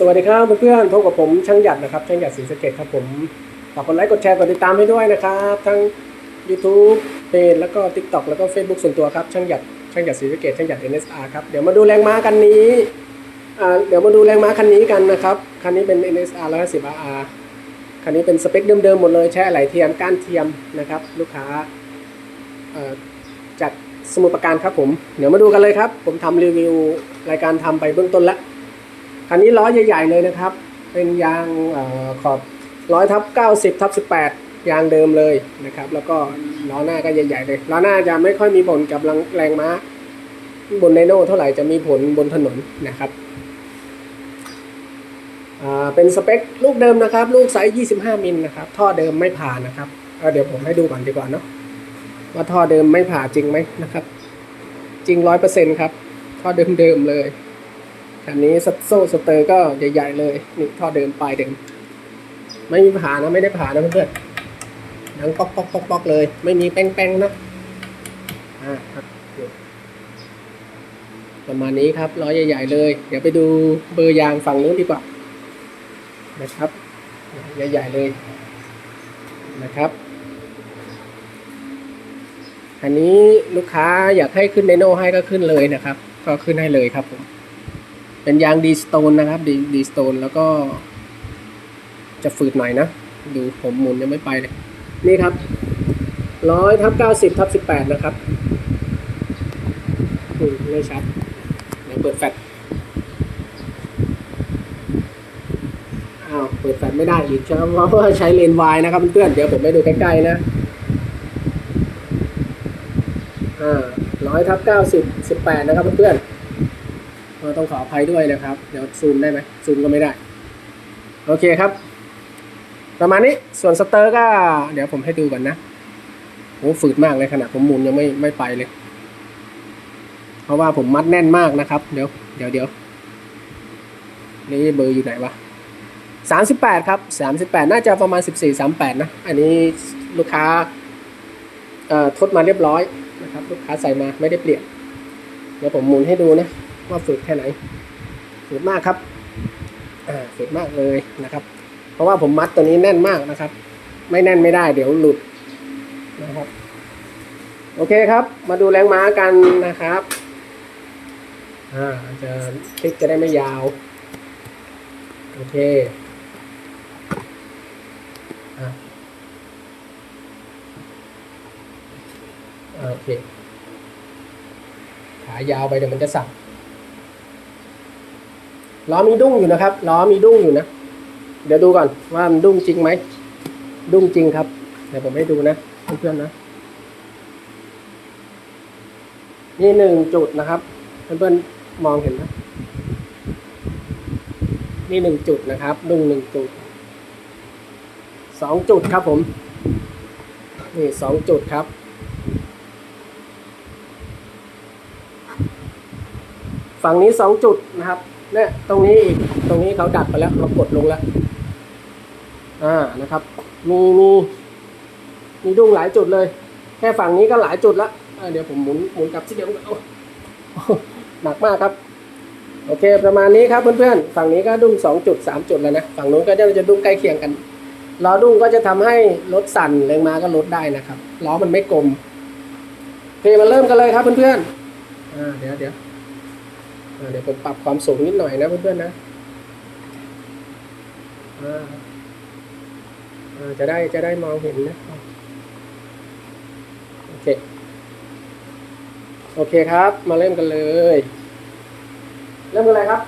สวัสดีครับเพื่อนๆพบกับผมช่างหยัดนะครับช่างหยัดศรีสะเกดครับผมฝากกดไลค์กดแชร์กดติดตามให้ด้วยนะครับ ทั้ง YouTube เพจแล้วก็ TikTok แล้วก็ Facebook ส่วนตัวครับช่างหยัดช่างหยัดศรีสะเกดช่างหยัด NSR ครับเดี๋ยวมาดูแรงม้าคันนี้อ่าเดี๋ยวมาดูแรงม้าคันนี้กันนะครับคันนี้เป็น NSR 150 RR คันนี้เป็นสเปคเดิมๆหมดเลยใช้อะไหล่เทียมก้านเทียมนะครับ ลูกค้าจากสมุทรปราการครับผม เดี๋ยวมาดูกันเลยครับ ผมทำรีวิวรายการทำไปเบื้องต้นแล้ว คันนี้ล้อใหญ่ๆเลยนะครับ เป็นยางอขอบร้อยทับเก้าสิบทับสิบแปดยางเดิมเลยนะครับ แล้วก็ล้อหน้าก็ใหญ่ๆเลยล้อหน้าจะไม่ค่อยมีผลกับแรงม้า บนไดโน่เท่าไหร่จะมีผลบนถนนนะครับเป็นสเปคลูกเดิมนะครับ ลูกไซส์25 มิลนะครับท่อเดิมไม่ผ่านนะครับเเดี๋ยวผมให้ดูก่อนดีกว่าเนาะว่าท่อเดิมไม่ผ่าจริงไหมนะครับ จริงร้อยเปอร์เซ็นต์ครับท่อเดิมๆเลย คันนี้โซ่สเตอร์ก็ใหญ่ๆเลยนี่ท่อเดิมปลายเดิมไม่มีผ่านะไม่ได้ผ่านะเพื่อนๆหนังป๊อกป๊อกป๊อกป๊อกเลย ไม่มีแป้งๆนะอ่าครับประมาณนี้ครับล้อใหญ่ ๆ เลย เดี๋ยวไปดูเบอร์ยางฝั่งนู้นดีกว่า นะครับใหญ่ ๆ เลยนะครับอันนี้ลูกค้าอยากให้ขึ้นไดโน่ให้ก็ขึ้นเลยนะครับ ก็ขึ้นให้เลยครับผม เป็นยางดีสโตนนะครับดีดีสโตนแล้วก็ จะฝืดหน่อยนะ ดูผมหมุนยังไม่ไปเลย นี่ครับร้อยทับเก้าสิบทับสิบแปดนะครับอืมไม่ชัดเดี๋ยวเปิดแฟลชอ้าวเปิดแฟลชไม่ได้อีกใช่ไหมเพราะว่าใช้เลนส์วายนะครับเพื่อนเดี๋ยวผมไปดูใกล้ๆนะอ่าร้อยทับเก้าสิบสิบแปดนะครับเพื่อนๆ ก็ต้องขออภัยด้วยนะครับ เดี๋ยวซูมได้ไหมซูมก็ไม่ได้ โอเคครับ ประมาณนี้ส่วนสเตอร์ก็ เดี๋ยวผมให้ดูก่อนนะโอ้ฝืดมากเลยขนาดผมหมุนยังไม่ไม่ไปเลย เพราะว่าผมมัดแน่นมากนะครับ เดี๋ยวเดี๋ยวเดี๋ยวนี่เบอร์อยู่ไหนวะสามสิบแปดครับสามสิบแปดน่าจะประมาณสิบสี่สามแปดนะ อันนี้ลูกค้าเอ่อทดมาเรียบร้อยนะครับ ลูกค้าใส่มาไม่ได้เปลี่ยนเดี๋ยวผมหมุนให้ดูนะ ว่าฝืดแค่ไหนฝืดมากครับอ่าฝืดมากเลยนะครับ เพราะว่าผมมัดตัวนี้แน่นมากนะครับ ไม่แน่นไม่ได้เดี๋ยวหลุดนะครับ โอเคครับ มาดูแรงม้ากันนะครับอ่าจะคลิปจะได้ไม่ยาว โอเคอ่าโอเค ขายาวไปเดี๋ยวมันจะสั่น ล้อมีดุ้งอยู่นะครับล้อมีดุ้งอยู่นะ เดี๋ยวดูก่อนว่ามันดุ้งจริงไหมดุ้งจริงครับ เดี๋ยวผมให้ดูนะเพื่อนๆนะนี่หนึ่งจุดนะครับเพื่อนๆมองเห็นไหมนี่หนึ่งจุดนะครับ ดุ้งหนึ่งจุดสองจุดครับผม นี่สองจุดครับฝั่งนี้สองจุดนะครับ นี่ยตรงนี้อีกตรงนี้เขาดัดไปแล้วเรากดลงแล้ว อ่านะครับ มีมีมีดุ้งหลายจุดเลย แค่ฝั่งนี้ก็หลายจุดละเดี๋ยวผมหมุนหมุนกลับที่เดิมโอ้โอ้หนักมากครับ โอเค ประมาณนี้ครับเพื่อนๆ ฝั่งนี้ก็ดุ้งสองจุดสามจุดแล้วนะ ฝั่งนู้นก็จะจะดุ้งใกล้เคียงกันล้อดุ้งก็จะทำให้รถสั่นแรงมาก็ลดได้นะครับล้อมันไม่กลมโอเคมาเริ่มกันเลยครับเพื่อนๆอ่าเดี๋ยวเดี๋ยว เดี๋ยวผมปรับความสูงนิดหน่อยนะเพื่อนๆนะจะได้จะได้มองเห็นนะ โอเค โอเคครับ มาเริ่มกันเลย เริ่มกันเลยครับ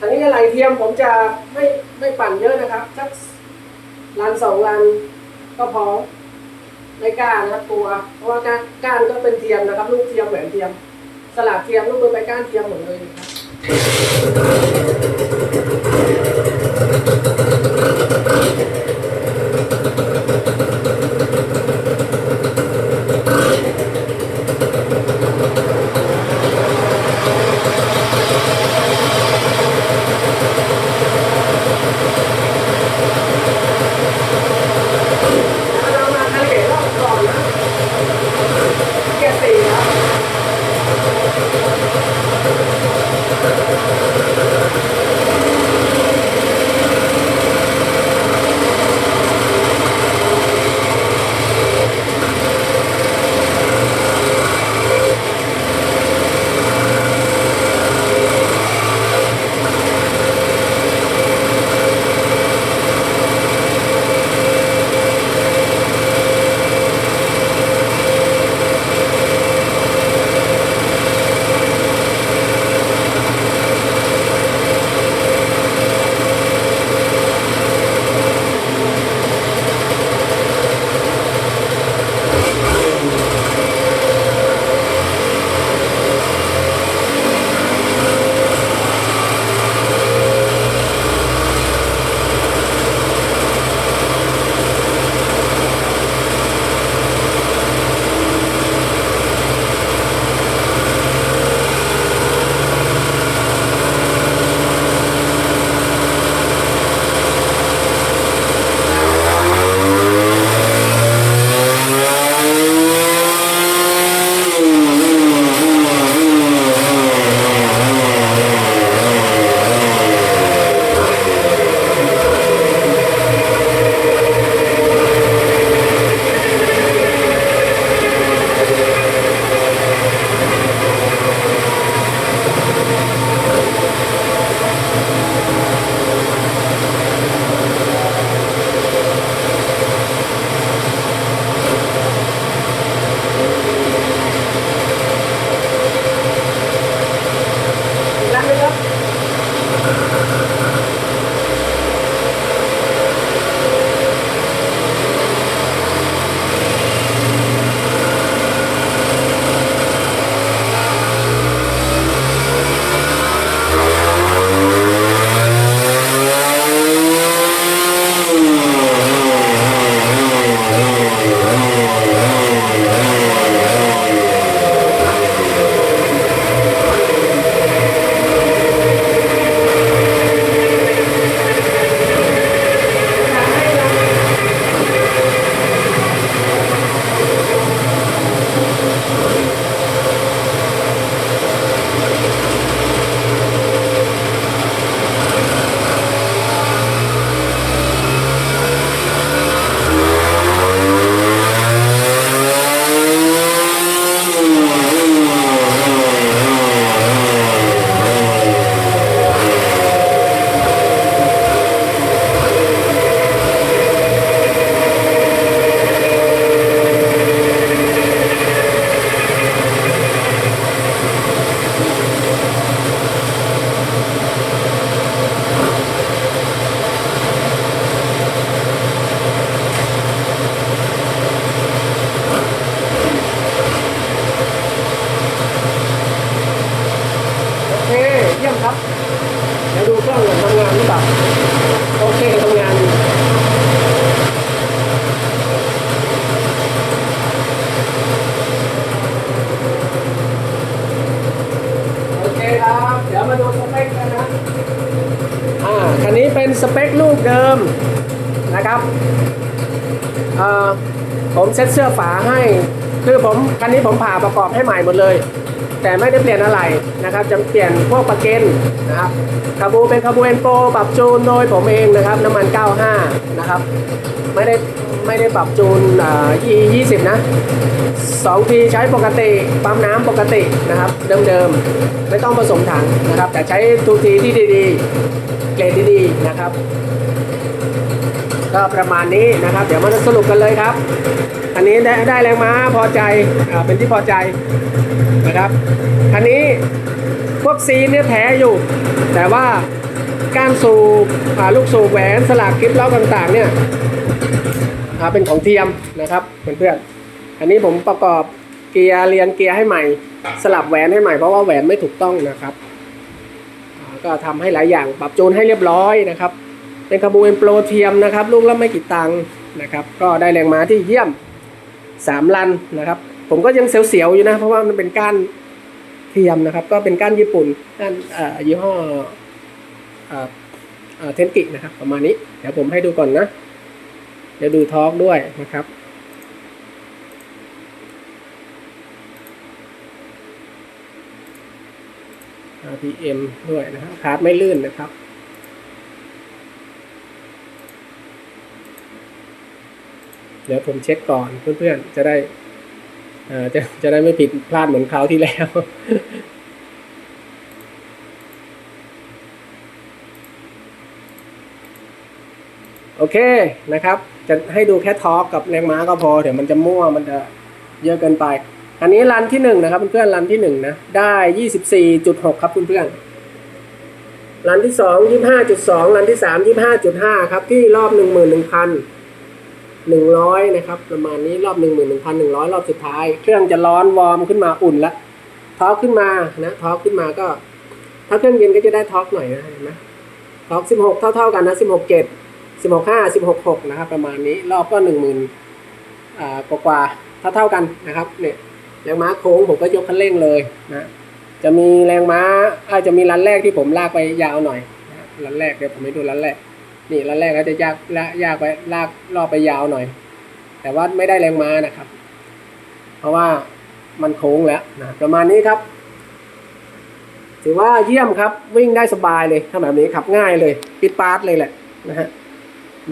อันนี้อะไรเทียมผมจะไม่ไม่ปั่นเยอะนะครับสักลันสองลันก็พอไม่กล้านะครับกลัว เพราะว่ากานก้านก็เป็นเทียมนะครับ ลูกเทียมแหวนเทียม สลับเทียมลูกมือไปก้านเทียมหมดเลยนะครับเมาดูสเปคกันนะอ่าคันนี้เป็นสเปคลูกเดิมนะครับอ่อผมเซ็ตเสื้อฝาให้ คือผมคันนี้ผมผ่าประกอบให้ใหม่หมดเลย แต่ไม่ได้เปลี่ยนอะไรนะครับ จะเปลี่ยนพวกประเกนนะครับคาบูเป็นคาบูเอนโปปรับจูนโดยผมเองนะครับ น้ำมัน 95 นะครับ ไม่ได้ ไม่ได้ปรับจูนอ่า E 20นะสองทีใช้ปกติปั๊มน้ำปกตินะครับ เดิมๆ ไม่ต้องผสมถังนะครับ แต่ใช้ทูทีที่ดีๆ เกรดดีๆ นะครับ ก็ประมาณนี้นะครับ เดี๋ยวมาสรุปกันเลยครับ อันนี้ได้ได้แรงม้าพอใจอ่าเป็นที่พอใจนะครับคันนี้พวกซีนเนี่ยแท้อยู่ แต่ว่าการสูบลูกสูบแหวนสลากคลิปล็อกต่างๆเนี่ย อ่าเป็นของเทียมนะครับเพื่อนๆอันนี้ผมประกอบเกียร์เรียนเกียร์ให้ใหม่ สลับแหวนให้ใหม่เพราะว่าแหวนไม่ถูกต้องนะครับอ่าก็ทำให้หลายอย่างปรับจูนให้เรียบร้อยนะครับ เป็นคาบูเอนโปรเทียมนะครับลูกละไม่กี่ตังค์นะครับ ก็ได้แรงม้าที่เยี่ยมสามลันนะครับ ผมก็ยังเสียวๆอยู่นะ เพราะว่ามันเป็นก้านเทียมนะครับ ก็เป็นก้านญี่ปุ่นก้านเอ่อยี่ห้อเอ่อเอ่อเทนกินะครับประมาณนี้ เดี๋ยวผมให้ดูก่อนนะ เดี๋ยวดูทอร์กด้วยนะครับ RPM ด้วยนะครับคาร์ดไม่ลื่นนะครับเดี๋ยวผมเช็คก่อนเพื่อนๆ จะได้จะจะได้ไม่ผิดพลาดเหมือนคราวที่แล้ว โอเคนะครับ จะให้ดูแค่ทอร์กกับแรงม้าก็พอ เดี๋ยวมันจะมั่วมันจะเยอะเกินไป อันนี้รันที่หนึ่งนะครับเพื่อนๆรันที่หนึ่งนะได้ยี่สิบสี่จุดหกครับเพื่อนๆรันที่สองยี่ห้าจุดสองรันที่สามยี่ห้าจุดห้าครับ ที่รอบหนึ่งหมื่นหนึ่งพันหนึ่งร้อยนะครับ ประมาณนี้รอบหนึ่งหมื่นหนึ่งพันหนึ่งร้อยรอบสุดท้าย เครื่องจะร้อนวอร์มขึ้นมาอุ่นละทอร์กขึ้นมานะทอร์กขึ้นมาก็ ถ้าเครื่องเย็นก็จะได้ทอร์กหน่อยนะเห็นไหมทอร์กสิบหกเท่า ๆ กันนะสิบหกเจ็ด สิบหกห้าสิบหกหกนะครับประมาณนี้รอบก็หนึ่งหมื่นอ่ากว่าเท่ากันนะครับเนี่ยแรงม้าโค้งผมก็ยกคันเร่งเลยนะจะมีแรงม้าอาจจะมีรันแรกที่ผมลากไปยาวหน่อยรันแรกเดี๋ยวผมให้ดูรันแรก นี่รันแรกก็จะยากละยากไปลากรอบไปยาวหน่อย แต่ว่าไม่ได้แรงม้านะครับ เพราะว่ามันโค้งแล้วนะประมาณนี้ครับ ถือว่าเยี่ยมครับวิ่งได้สบายเลยถ้าแบบนี้ขับง่ายเลย ปิดปาร์ตเลยแหละนะฮะ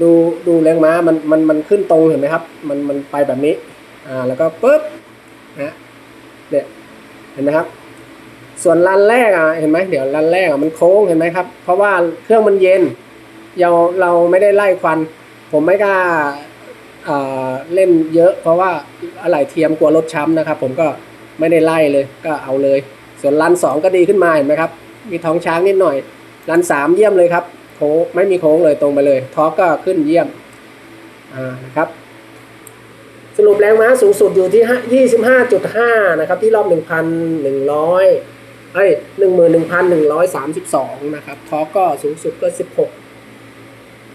ดูดูแรงม้ามันมันมันขึ้นตรงเห็นไหมครับ มันมันไปแบบนี้ อ่าแล้วก็ปุ๊บนะเนี่ยเห็นไหมครับ ส่วนรันแรกอะเห็นไหมเดี๋ยวรันแรกอะมันโค้งเห็นไหมครับ เพราะว่าเครื่องมันเย็นเราเราไม่ได้ไล่ควัน ผมไม่กล้าเอ่อเล่นเยอะ เพราะว่าอะไรเทียมกลัวรถช้ำนะครับ ผมก็ไม่ได้ไล่เลยก็เอาเลย ส่วนรันสองก็ดีขึ้นมาเห็นไหมครับ มีท้องช้างนิดหน่อยรันสามเยี่ยมเลยครับ โค้งไม่มีโค้งเลยตรงไปเลยท็อกก็ขึ้นเยี่ยมนะครับ สรุปแรงม้าสูงสุดอยู่ที่ยี่สิบห้าจุดห้านะครับ ที่รอบหนึ่งพันหนึ่งร้อยเอ้ยหนึ่งหมื่นหนึ่งพันหนึ่งร้อยสามสิบสองนะครับท็อกก็สูงสุดก็สิบหก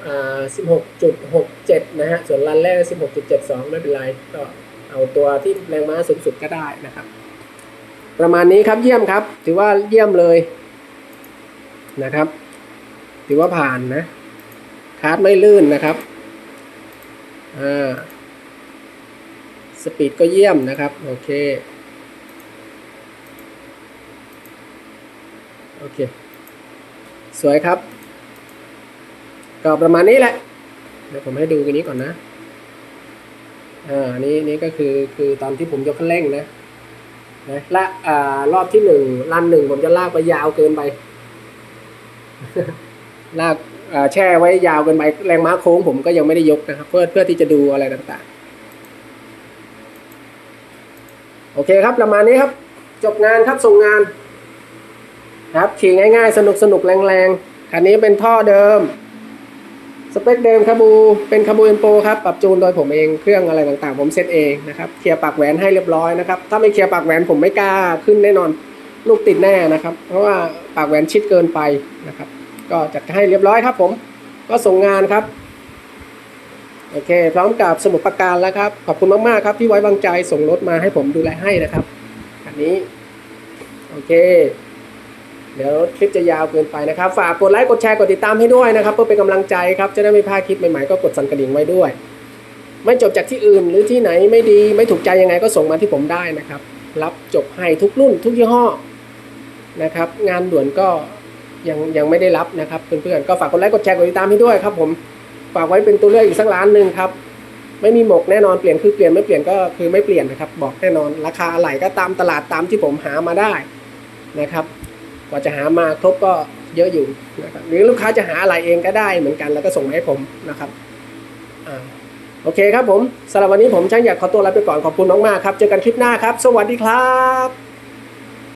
อ่าสิบหกจุดหกเจ็ดนะฮะ ส่วนรันแรกสิบหกจุดเจ็ดสองไม่เป็นไร ก็เอาตัวที่แรงม้าสูงสุดก็ได้นะครับ ประมาณนี้ครับเยี่ยมครับ ถือว่าเยี่ยมเลยนะครับ ถือว่าผ่านนะคาร์ดไม่ลื่นนะครับอ่าสปีดก็เยี่ยมนะครับ โอเค โอเค สวยครับ ก็ประมาณนี้แหละ เดี๋ยวผมให้ดูกันนี้ก่อนนะ อ่า นี่นี่ก็คือคือตอนที่ผมยกคันเร่งนะนะละอ่ารอบที่หนึ่งรันหนึ่งผมจะลากไปยาวเกินไป ลากแช่ไว้ยาวเกินไปแรงม้าโค้งผมก็ยังไม่ได้ยกนะครับ เพื่อเพื่อที่จะดูอะไรต่างๆ โอเคครับประมาณนี้ครับ จบงานครับส่งงาน ครับขี่ง่ายๆ สนุกสนุกแรงๆคันนี้เป็นท่อเดิม สเปคเดิมคาบูเป็นคาบูเอ็นโปครับปรับจูนโดยผมเองเครื่องอะไรต่างๆ ผมเซตเองนะครับเคลียร์ปากแหวนให้เรียบร้อยนะครับถ้าไม่เคลียร์ปากแหวนผมไม่กล้าขึ้นแน่นอนลูกติดแน่นะครับ เพราะว่าปากแหวนชิดเกินไปนะครับ ก็จัดให้เรียบร้อยครับผม ก็ส่งงานครับ โอเค พร้อมกับสมุดประการแล้วครับ ขอบคุณมาก ๆ ครับ ที่ไว้วางใจส่งรถมาให้ผมดูแลให้นะครับ อันนี้ โอเค เดี๋ยวคลิปจะยาวเกินไปนะครับ ฝากกดไลค์ กดแชร์ กดติดตามให้ด้วยนะครับ เพื่อเป็นกำลังใจครับ จะได้ไม่พลาดคลิปใหม่ ๆ ก็กดสั่นกระดิ่งไว้ด้วย ไม่จบจากที่อื่นหรือที่ไหนไม่ดี ไม่ถูกใจยังไงก็ส่งมาที่ผมได้นะครับ รับจบให้ทุกรุ่นทุกยี่ห้อนะครับ งานด่วนก็ ยังยังไม่ได้รับนะครับเพื่อนๆก็ฝากกดไลค์กดแชร์กดติดตามให้ด้วยครับ ผมฝากไว้เป็นตัวเลือกอีกสักล้านหนึ่งครับไม่มีหมกแน่นอนเปลี่ยนคือเปลี่ยนไม่เปลี่ยนก็คือไม่เปลี่ยนนะครับ บอกแน่นอนราคาอะไหล่ก็ตามตลาดตามที่ผมหามาได้นะครับ กว่าจะหามาครบก็เยอะอยู่นะครับหรือลูกค้าจะหาอะไรเองก็ได้เหมือนกันแล้วก็ส่งมาให้ผมนะครับอ่าโอเคครับผมสำหรับวันนี้ผมช่างอยากขอตัวลาไปก่อนขอบคุณมากๆครับ เจอกันคลิปหน้าครับ สวัสดีครับ